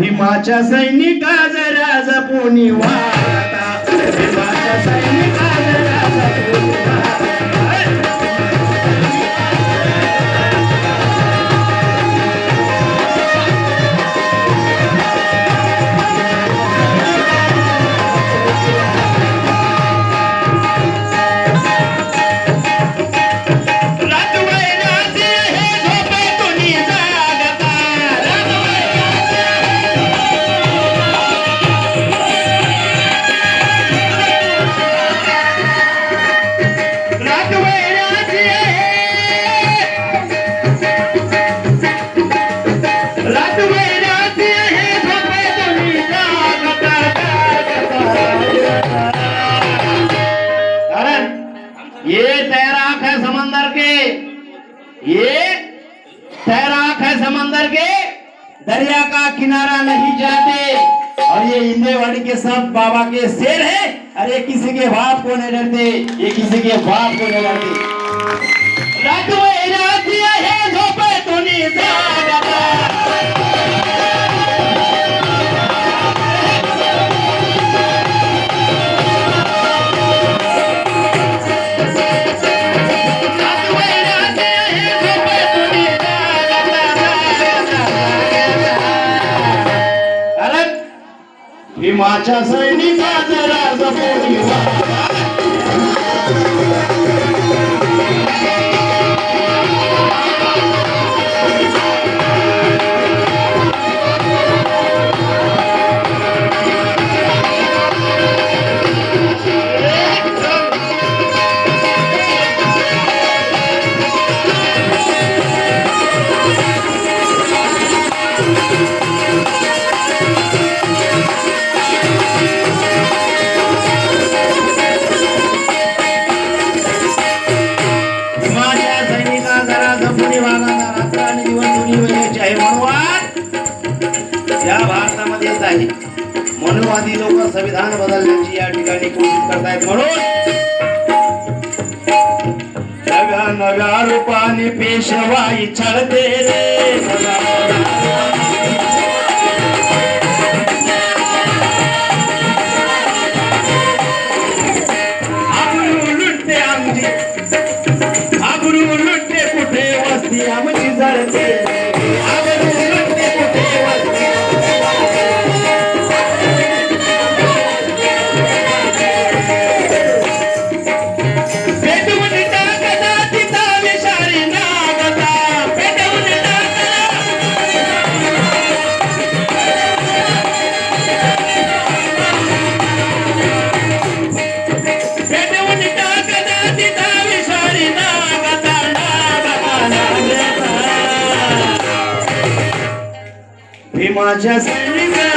भीमाच्या सैनिका जरा जपोनी वा तैराक है समंदर के। ये तैराक है समंदर के। दरिया का किनारा नहीं जाते। और ये इंद्रेवाड़ी के सब बाबा के शेर है। अरे किसी के बाप को नहीं डरते। ये किसी के बाप को नहीं डरते। रातों राती है झोपे तो Cachaza संविधान बदलण्याची या ठिकाणी कोशिश करतायत म्हणून नव्या नव्या रूपाने पेशवाई छळते रे सदा. मी माझ्या सैनिका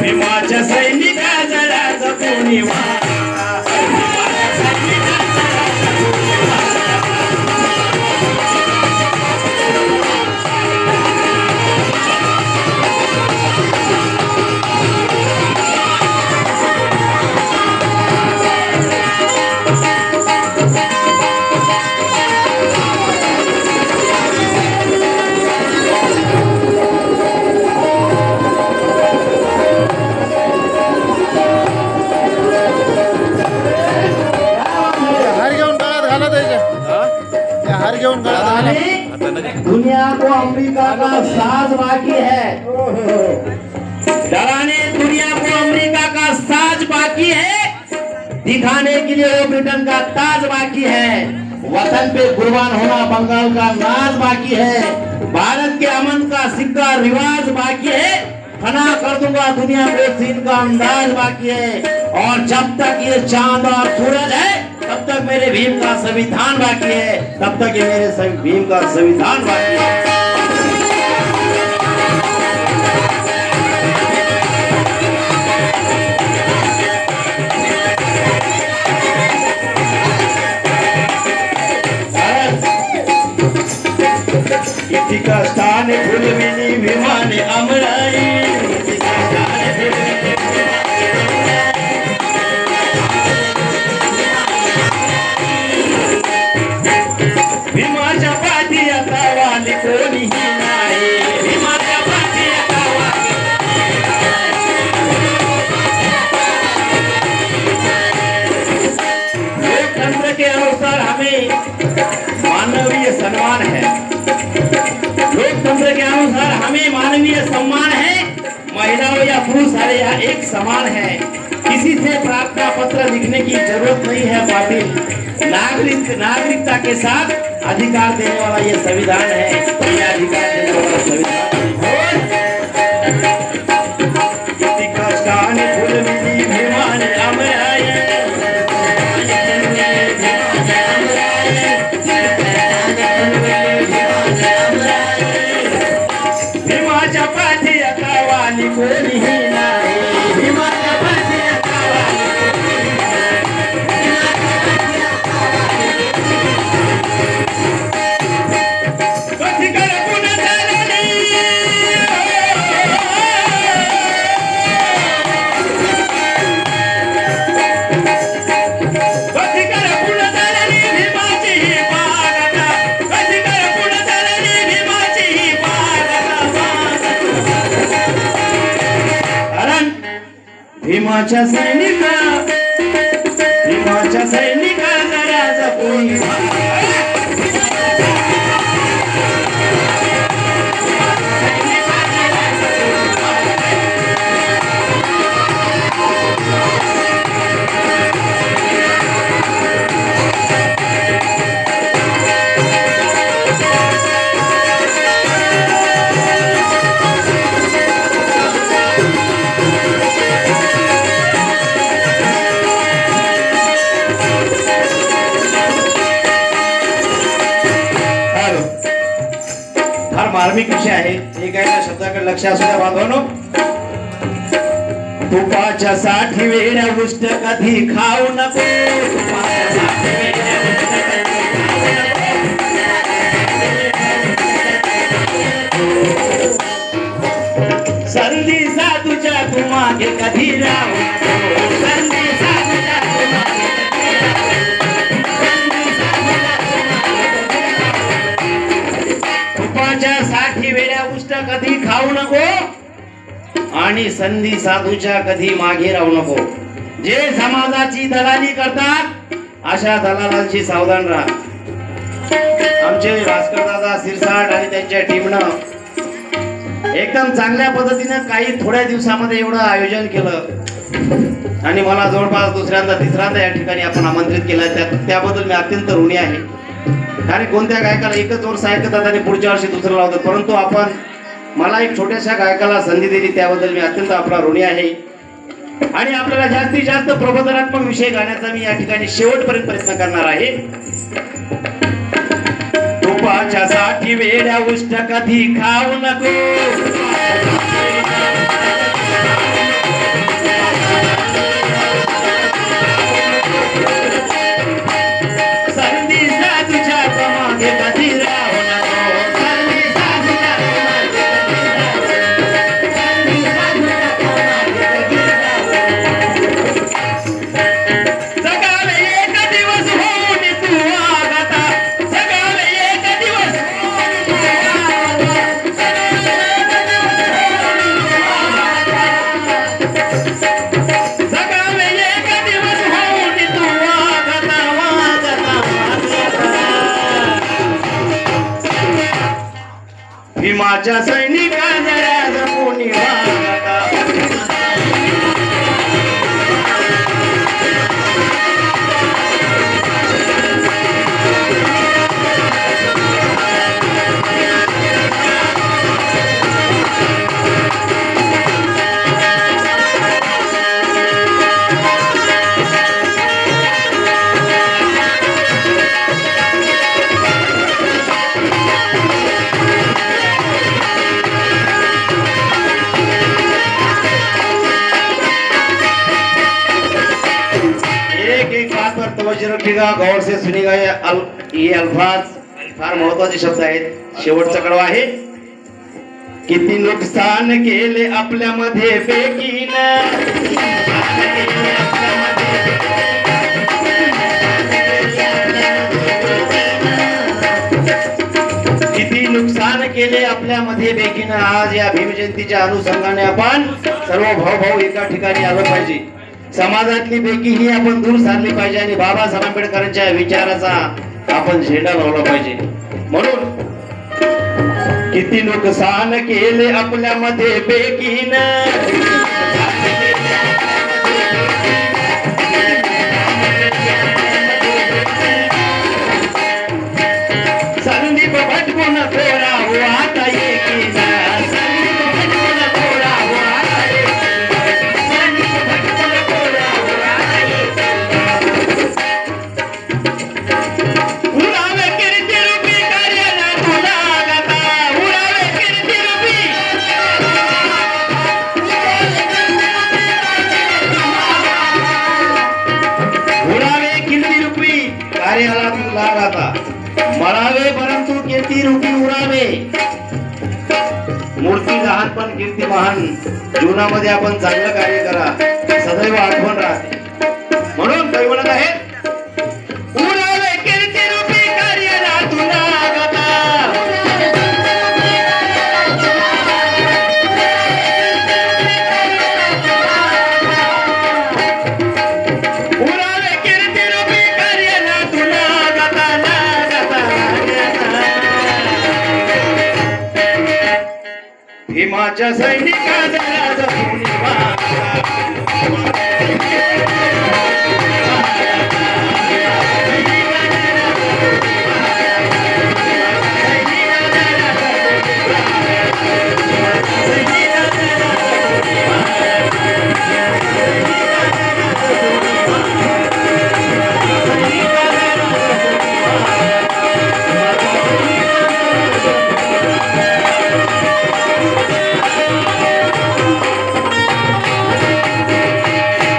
भीमाच्या सैनिका जरा वा दुनिया को अमेरिका का साज बाकी है। डराने दुनिया को अमेरिका का साज बाकी है। दिखाने के लिए वो ब्रिटेन का ताज बाकी है। वतन पे कुर्बान होना बंगाल का नाज बाकी है। भारत के अमन का सिक्का रिवाज बाकी है। फना कर दूँगा दुनिया में सीन का अंदाज बाकी है। और जब तक ये चाँद और सूरज है तब तक मेरे भीम का संविधान बाकी है, तब तक ये मेरे भीम का संविधान बाकी है। कष्टाने फुलविली विमाने अमराई। मानवीय सम्मान है। महिलाओं या पुरुष सारे यहाँ एक समान है। किसी से प्रार्थना पत्र लिखने की ज़रूरत नहीं है पाटिल नागरिक, नागरिकता के साथ अधिकार देने वाला ये संविधान है। ये अधिकार देने वाला संविधान है। भीमाच्या सैनिका भीमाच्या सैनिका जरा जपून फार आहे. एक आहे त्या शब्दाकडे लक्ष असू द्या बांधवानो. तुपाच्या साठी वेड्या उष्ट कधी खाऊ नको. सर्दी साठी वेड्या साधूच्या तू मागे कधी राहू नको. वेड्या कधी खाऊ नको आणि संधी साधूच्या कधी मागे राहू नको. जे समाजाची दलाली करतात अशा दलालांशी सावधान राहा. आमचे भास्कर दादा सिरसाट आणि त्यांच्या टीमनं एकदम चांगल्या पद्धतीनं काही थोड्या दिवसामध्ये एवढं आयोजन केलं. आणि मला जवळपास दुसऱ्यांदा तिसऱ्यांदा या ठिकाणी आपण आमंत्रित केलं. त्या त्याबद्दल मी अत्यंत ऋणी आहे. कारण कोणत्या गायकाला एकच वर्ष ऐकतात आणि पुढच्या वर्षी दुसरं लावतात परंतु आपण मला एक छोट्याशा गायकाला संधी दिली त्याबद्दल मी अत्यंत आपला ऋणी आहे. आणि आपल्याला जास्तीत जास्त प्रबोधनात्मक विषय गाण्याचा मी या ठिकाणी शेवटपर्यंत प्रयत्न करणार आहे. तुपाच्या साठी वेड्या उष्ट कधी खाऊ नको? भीमाच्या सैनिका जरा जपून वागता एक एक रखिएगा गौर से सुनिएगा ये अल, ये अल्फाज। फार महत्त्वाचे शब्द आहेत. शेवटचा कडवा आहे. किती नुकसान केले आपल्यामध्ये बेकीन किती नुकसान केले आपल्यामध्ये बेकीनं आज या भीमजयंतीच्या अनुषंगाने आपण सर्व भाऊ भाऊ एका ठिकाणी आलो पाहिजे. समाजातली बेकी ही आपण दूर सारली पाहिजे आणि बाबासाहेब आंबेडकरांच्या विचाराचा आपण झेंडा लावला पाहिजे. म्हणून किती नुकसान केले आपल्यामध्ये बेकीन? मरावे परंतु कीर्ती रूपी उरावे. मूर्ती लहान पण कीर्ती महान जीवनामध्ये आपण चांगलं कार्य करा. सदैव आठवण राहते भीमाच्या सैनिका